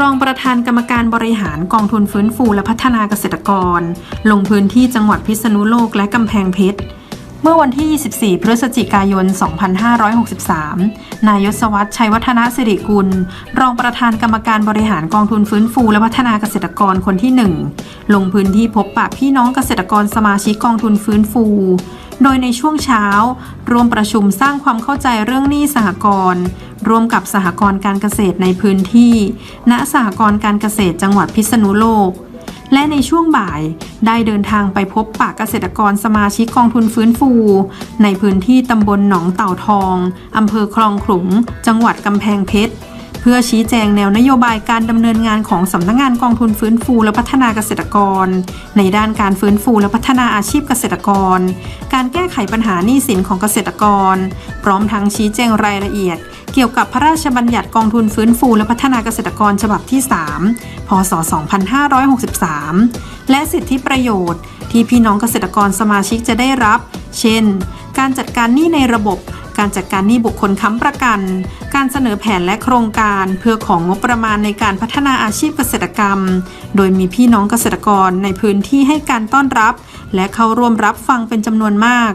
รองประธานกรรมการบริหารกองทุนฟื้นฟูและพัฒนาเกษตรกร ลงพื้นที่จังหวัดพิษณุโลกและกำแพงเพชร เมื่อวันที่ 24 พฤศจิกายน 2563 นายศวัฒน์ชัยวัฒนสิริกุล รองประธานกรรมการบริหารกองทุนฟื้นฟูและพัฒนาเกษตรกรคนที่ 1 ลงพื้นที่พบปะพี่น้องเกษตรกรสมาชิกกองทุนฟื้นฟู โดยในช่วงเช้า ร่วมประชุมสร้างความเข้าใจเรื่องหนี้สหกรณ์ร่วมกับสหกรณ์การเกษตรในพื้นที่ ณสหกรณ์การเกษตรจังหวัดพิษณุโลก และในช่วงบ่ายได้เดินทางไปพบปะเกษตรกรสมาชิกกองทุนฟื้นฟู ในพื้นที่ตำบลหนองเต่าทองอำเภอคลองขลุง จังหวัดกำแพงเพชร เพื่อชี้แจงแนวนโยบายการดำเนินงานของสำนักงานกองทุนฟื้นฟูและพัฒนาเกษตรกร ในด้านการฟื้นฟูและพัฒนาอาชีพเกษตรกร การแก้ไขปัญหาหนี้สินของเกษตรกร พร้อมทั้งชี้แจงรายละเอียด เกี่ยวกับพระราชบัญญัติกองทุนฟื้นฟูและพัฒนาเกษตรกรฉบับที่ 3 พศ 2563 และสิทธิประโยชน์ ที่พี่น้องเกษตรกรสมาชิกจะได้รับ เช่น การจัดการหนี้ในระบบ การจัดการหนี้บุคคลค้ำประกัน การเสนอแผนและโครงการเพื่อของงบประมาณในการพัฒนาอาชีพเกษตรกรรม โดยมีพี่น้องเกษตรกรในพื้นที่ให้การต้อนรับ และเข้าร่วมรับฟังเป็นจำนวนมาก